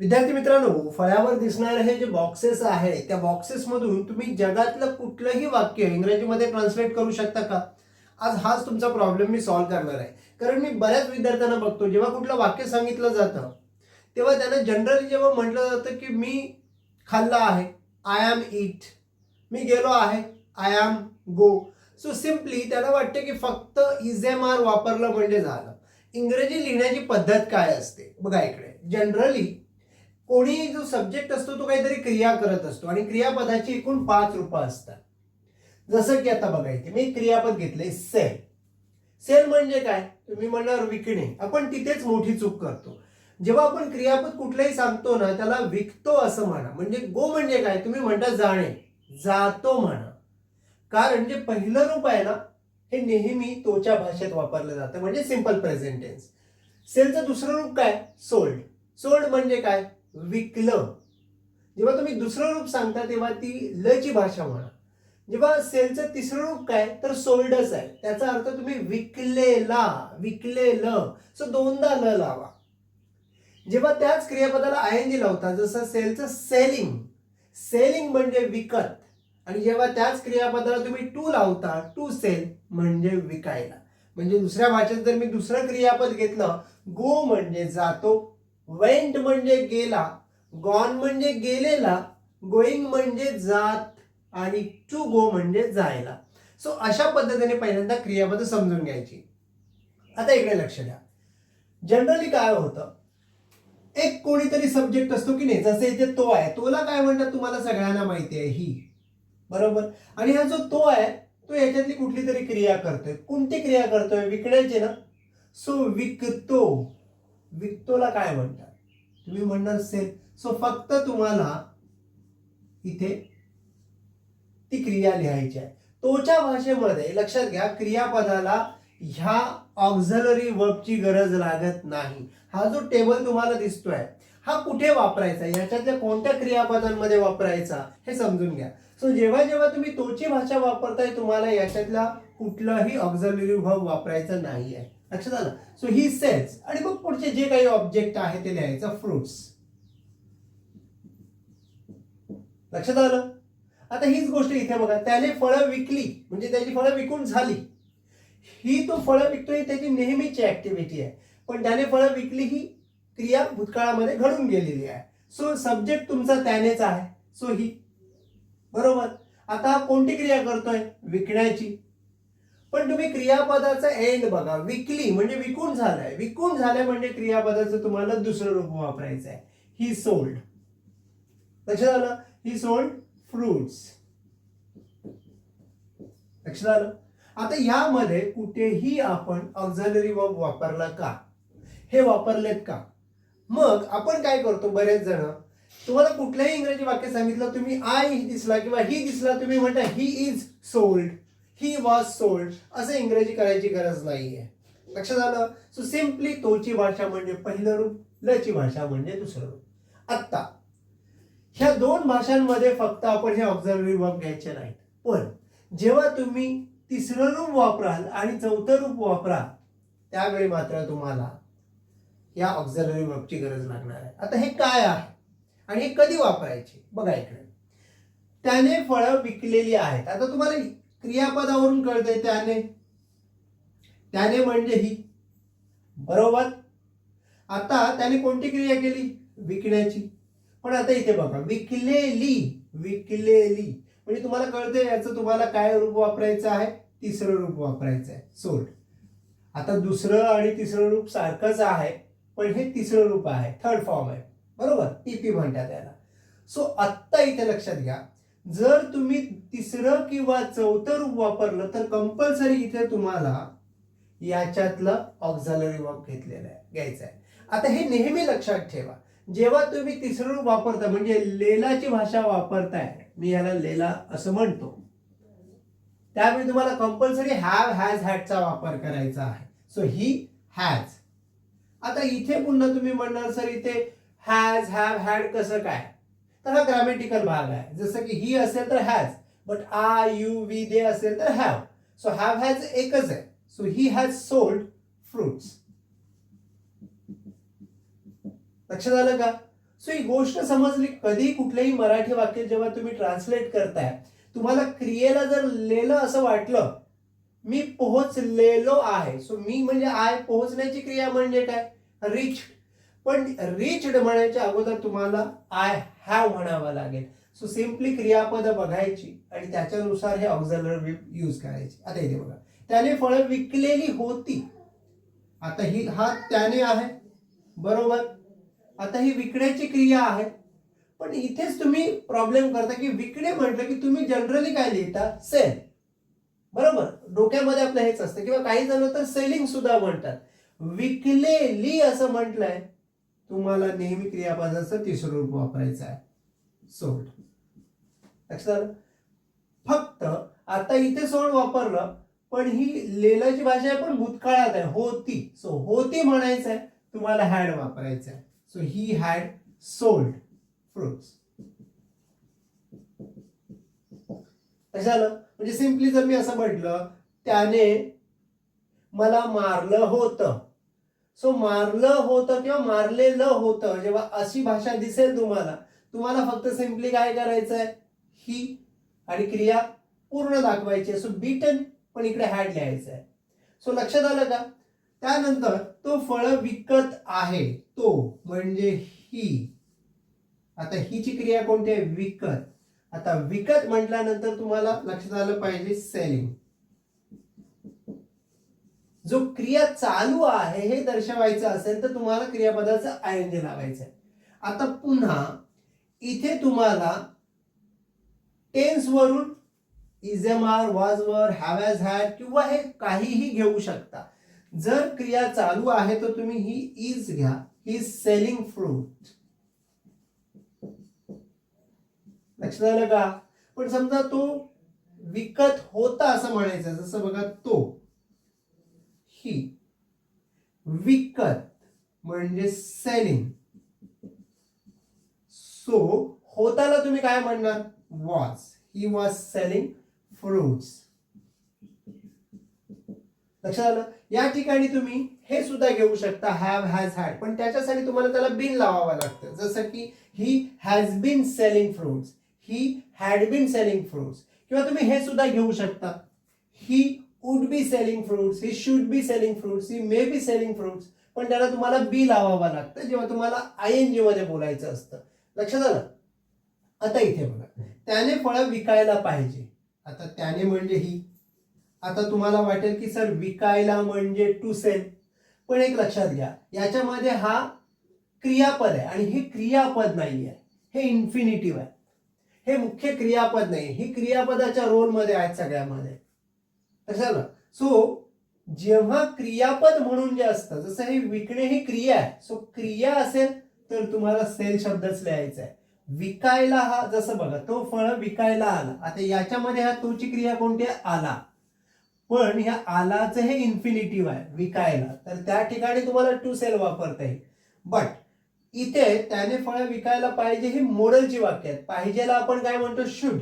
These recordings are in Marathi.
विद्यार्थी मित्रांनो फळ्यावर दिसणारे हे जे बॉक्सेस आहे त्या बॉक्सेस मधून तुम्ही जगातलं कुठलंही वाक्य इंग्रजीमध्ये ट्रान्सलेट करू शकता का? आज हाच तुमचा प्रॉब्लेम मी सॉल्व्ह करणार आहे. कारण मी बऱ्याच विद्यार्थ्यांना बघतो जेव्हा कुठलं वाक्य सांगितलं जातं तेव्हा त्यांना जनरली जेव्हा म्हटलं जातं की मी खाल्लं आहे आय ॲम इट मी गेलो आहे I am go so simply त्याला वाटते की फक्त इज एम आर वापरलं म्हणजे झालं. इंग्रजी लिहिण्याची पद्धत काय असते? बघा इकडे. जनरली कोणी जो सब्जेक्ट असतो तो काहीतरी क्रिया करत असतो. आणि क्रियापदाची एकूण पाच रूपं असतात. जसं की आता बघा इथे मी क्रियापद घेतले सेल. सेल म्हणजे काय? तुम्ही म्हणणार विकणे. आपण तिथेच मोठी चूक करतो. जेव्हा आपण क्रियापद कुठलंही सांगतो ना त्याला विकतो असं म्हणा. म्हणजे गो म्हणजे काय? तुम्ही म्हणता जाणे. जातो म्हणा. कारण जे पहिलं रूप आहे ना हे नेहमी तोच्या भाषेत वापरलं जातं. म्हणजे सिंपल प्रेझेंटेन्स सेलचं दुसरं रूप काय? सोल्ड. सोल्ड म्हणजे काय? विकलं. जेव्हा तुम्ही दुसरं रूप सांगता तेव्हा ती लची भाषा म्हणा. जेव्हा सेलचं तिसरं रूप काय तर सोल्डस आहे. त्याचा अर्थ तुम्ही विकलेला विकलेलं. सो दोनदा ल लावा. जेव्हा त्याच क्रियापदाला आय एन जी लावता जसं सेलचं सेलिंग सेलिंग म्हणजे विकत. आणि जेव्हा त्याच क्रियापदाला तुम्ही टू लावता टू सेल म्हणजे विकायला. म्हणजे दुसऱ्या भाषेत जर मी दुसरं क्रियापद घेतलं गो म्हणजे जातो वेंट म्हणजे गेला गॉन म्हणजे गेलेला गोईंग म्हणजे जात आणि टू गो म्हणजे जायला. सो अशा पद्धतीने पहिल्यांदा क्रियापद समजून घ्यायची. आता इकडे लक्ष द्या. जनरली काय होतं? एक कोणीतरी सब्जेक्ट असतो की नाही जसं इथे तो आहे तोला काय म्हणतात तुम्हाला सगळ्यांना माहिती आहे? ही. बरोबर? आणि हा जो तो आहे तो याच्यातली कुठली तरी क्रिया करतोय. कोणती क्रिया करतोय? विकण्याची ना? सो विकतो. विकतोला काय म्हणतात? तुम्ही म्हणणार सेल. सो फक्त तुम्हाला इथे ती क्रिया लिहायची आहे. तोच्या भाषेमध्ये लक्षात घ्या क्रियापदाला ह्या ऑक्झलरी वर्बची गरज लागत नाही. हा जो टेबल तुम्हाला दिसतोय हा कुठे वापरायचा? याच्यातल्या कोणत्या क्रियापदांमध्ये वापरायचा? हे समजून घ्या. सो जेव्हा जेव्हा तुम्ही तोची भाषा वापरताय तुम्हाला याच्यातला कुठलाही ऑक्झलरी वर्ब वापरायचा नाही आहे लक्षात आलं? सो ही सेल्स आणि मग पुढचे जे काही ऑब्जेक्ट आहे ते लिहायचं फ्रुट्स लक्षात आलं? आता हीच गोष्ट इथे बघा त्याने फळं विकली म्हणजे त्याची फळं विकून झाली. ही तो फळं विकतोय त्याची नेहमीची ऍक्टिव्हिटी आहे. पण त्याने फळं विकली ही क्रिया भूतकाळामध्ये घडून गेलेली आहे. सो सब्जेक्ट तुमचा त्यानेच आहे. So he. बरोबर? आता कोणती क्रिया करतोय? विकण्याची. पण तुम्ही क्रियापदाचा एंड बघा विकली म्हणजे विकून झालाय. विकून झालंय म्हणजे क्रियापदाचं तुम्हाला दुसरं रूप वापरायचं आहे ही सोल्ड लक्षात आलं? ही सोल्ड फ्रुट्स लक्षात आलं? आता यामध्ये कुठेही आपण ऑक्झलरी वर्ब वापरला का? हे वापरलेत का? मग आपण काय करतो बरेच जण? तुम्हाला कुठल्याही इंग्रजी वाक्य सांगितलं तुम्ही आय दिसला किंवा ही दिसला तुम्ही म्हणता he is sold he was sold असं इंग्रजी करायची गरज नाहीये. लक्षात आलं? सो सिम्पली तोची भाषा म्हणजे पहिलं रूप लची भाषा म्हणजे दुसरं रूप. आत्ता ह्या दोन भाषांमध्ये फक्त आपण हे ऑक्झलरी वर्ब घ्यायचे नाहीत. पण जेव्हा तुम्ही तिसरं रूप वापराल आणि चौथं रूप वापराल त्यावेळी मात्र तुम्हाला या ऑक्झलरी वर्बची गरज लागणार आहे. आता हे काय आहे? आणि हे कधी वापरायचे? बघा इकडे. त्याने फळं विकलेली आहेत. आता तुम्हाला क्रियापदावरून कळते त्याने. त्याने म्हणजे ही. बरोबर? आता त्याने कोणती क्रिया केली? विकण्याची. पण आता इथे बघा विकलेली विकलेली. म्हणजे तुम्हाला कळतंय याचं तुम्हाला काय रूप वापरायचं आहे? तिसरं रूप वापरायचं आहे सोड. आता दुसरं आणि तिसरं रूप सारखंच आहे पण हे तिसरं रूप आहे. थर्ड फॉर्म आहे. बरोबर? टीपी म्हणतात याला. सो आत्ता इथे लक्षात घ्या. जर तुम्ही तिसरं किंवा चौथं रूप वापरलं तर कंपल्सरी इथे तुम्हाला याच्यातलं ऑक्झालरी वर्ब घेतलेलं आहे घ्यायचं आहे. आता हे नेहमी लक्षात ठेवा. जेव्हा तुम्ही तिसरं रूप वापरता म्हणजे लेलाची भाषा वापरताय मी याला लेला असं म्हणतो. त्यावेळी तुम्हाला कंपल्सरी हॅव हॅज हॅडचा वापर करायचा आहे. सो ही हॅज आता इथे पुन्हा तुम्ही म्हणणार सर इथे हॅज हॅव हॅड कसं काय? हा ग्रामॅटिकल भाग आहे जसं की ही असेल तर has but I you we they असेल तर हॅव सो हॅव हॅज एकच आहे so he has sold fruits लक्षात आलं का? सो ही गोष्ट समजली कधी कुठलेही मराठी वाक्य जेव्हा तुम्ही ट्रान्सलेट करताय, तुम्हाला क्रियेला जर लेलं असं वाटलं, मी पोहोचलेलो आहे. सो मी म्हणजे आय पोहोचण्याची क्रिया म्हणजे काय? रिच पण रिचड म्हणायच्या अगोदर तुम्हाला आय हॅव म्हणावं लागेल. सो सिम्पली क्रियापद बघायची आणि त्याच्यानुसार हे ऑक्झलर यूज करायची. आता इथे बघा. त्याने फळं विकलेली होती. आता ही हा त्याने आहे. बरोबर? आता ही विकण्याची क्रिया आहे. पण इथेच तुम्ही प्रॉब्लेम करता की विकणे म्हटलं की तुम्ही जनरली काय लिहिता? सेल बरोबर? डोक्यामध्ये आपलं हेच असतं. किंवा काही जण तर सेलिंग सुद्धा म्हणतात. विकलेली असं म्हटलंय. तुम्हाला नेहमी क्रियापदाचं तिसरं रूप वापरायचं आहे. सोल्ड लक्षात फक्त आता इथे सोड वापरलं पण ही लेलाची भाषा आहे पण भूतकाळात आहे. होती. सो होती म्हणायचं आहे. तुम्हाला हॅड वापरायचं आहे. So he had sold fruits झालं म्हणजे सिम्पली जर मी असं म्हटलं त्याने मला मारलं होतं. सो मारलं होतं किंवा मारलेलं होतं जेव्हा अशी भाषा दिसेल तुम्हाला तुम्हाला फक्त सिम्पली काय करायचं आहे ही आणि क्रिया पूर्ण दाखवायची आहे. सो बीटन पण इकडे हॅड लिहायचं आहे सो लक्षात आलं का? त्यानंतर तो फळ विकत आहे. तो म्हणजे ही. आता हिची क्रिया कोणती आहे? विकत. आता विकत म्हटल्यानंतर तुम्हाला लक्षात आलं पाहिजे सेलिंग जो क्रिया चालू आहे हे दर्शवायचं असेल तर तुम्हाला क्रियापदाचं आयनजी लावायचं आहे आता पुन्हा इथे तुम्हाला टेन्स वरून is am are was were have has had किंवा हे काहीही घेऊ शकता. जर क्रिया चालू आहे तर तुम्ही ही इज घ्या. ही सेलिंग फ्रूट लक्षात आलं का? पण समजा तो विकत होता असं म्हणायचं जसं बघा तो. ही विकत म्हणजे सेलिंग सो होताला तुम्ही काय म्हणणार? Was he was selling fruits लक्षात आलं? या ठिकाणी तुम्ही हे सुद्धा घेऊ शकता हॅव हॅज हॅड पण त्याच्यासाठी तुम्हाला त्याला बिन लावावं लागतं. जसं की he has been selling fruits he had been selling fruits किंवा तुम्ही हे सुद्धा घेऊ शकता. He would be selling fruits he should be selling fruits he may be selling fruits पण त्याला तुम्हाला बी लावावं लागतं जेव्हा तुम्हाला आय एन जी मध्ये बोलायचं असतं. लक्षात आलं? आता इथे बघा. त्याने फळं विकायला पाहिजे. आता त्याने म्हणजे ही. आता तुम्हाला वाटेल की सर विकायला म्हणजे टू सेल पण एक लक्षात घ्या याच्यामध्ये हा क्रियापद आहे आणि हे क्रियापद नाही आहे हे इन्फिनिटिव्ह आहे. हे मुख्य क्रियापद नाही ही क्रियापदाच्या रोलमध्ये आहेत सगळ्यामध्ये. कशाला सो जेव्हा क्रियापद म्हणून जे असतं जसं हे विकणे ही क्रिया आहे सो क्रिया असेल तर तुम्हाला सेल शब्दच लिहायचा आहे. विकायला हा जसं बघा तो फळ विकायला आला. आता याच्यामध्ये हा तोची क्रिया कोणती आहे? आला. पण ह्या आलाचं हे इन्फिनिटिव्ह आहे विकायला. तर त्या ठिकाणी तुम्हाला टू सेल वापरता येईल. बट इथे त्याने फळं विकायला पाहिजे ही मोडलची वाक्य आहेत. पाहिजेला आपण काय म्हणतो? शुड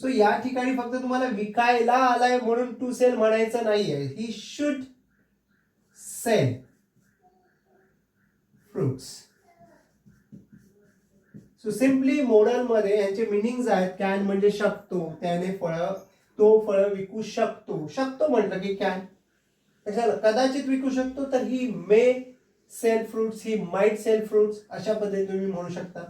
सो या ठिकाणी फक्त तुम्हाला विकायला आलाय म्हणून टू सेल म्हणायचं नाहीये. He should sell fruits so simply मध्ये यांचे मिनिंग आहेत. कॅन म्हणजे शकतो. त्याने फळ तो फळ विकू शकतो. शकतो म्हटलं की कॅन कशाला? कदाचित विकू शकतो तर he may sell fruits he might sell fruits अशा पद्धतीने तुम्ही म्हणू शकता.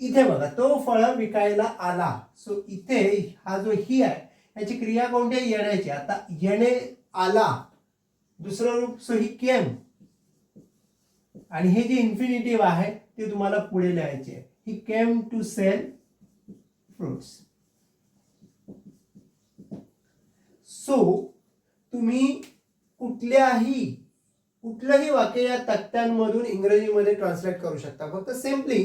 इथे बघा तो फळ विकायला आला. सो इथे हा जो ही आहे याची क्रिया कोणती आहे? येण्याची? आता येणे आला. दुसरं रूप सो ही केम. आणि हे जे इन्फिनिटिव्ह आहे ते तुम्हाला पुढे लिहायचे आहे. He came to sell fruits so तुम्ही कुठल्याही कुठलंही वाक्य या तक्त्यांमधून इंग्रजीमध्ये ट्रान्सलेट करू शकता. फक्त सिम्पली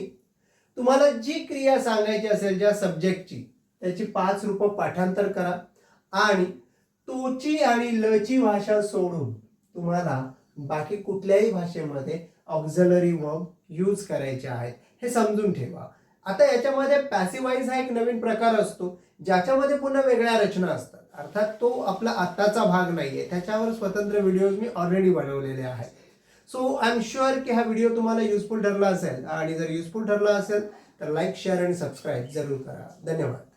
तुम्हाला जी क्रिया सांगायची असेल ज्या सब्जेक्टची त्याची पाच रूपं पाठांतर करा. आणि तोची आणि लची भाषा सोडून तुम्हाला बाकी कुठल्याही भाषेमध्ये ऑक्झलरी वर्ब यूज करायचे आहेत हे समजून ठेवा. आता याच्यामध्ये पॅसिवाईज हा एक नवीन प्रकार असतो ज्याच्यामध्ये पुन्हा वेगळ्या रचना असतात. अर्थात तो आपला आत्ताचा भाग नाहीये. त्याच्यावर स्वतंत्र व्हिडिओज मी ऑलरेडी बनवलेले आहेत. सो आय एम शुअर की हा व्हिडिओ तुम्हाला युजफुल ठरला असेल. आणि जर युजफुल ठरला असेल तर लाईक शेअर आणि सबस्क्राईब जरूर करा. धन्यवाद.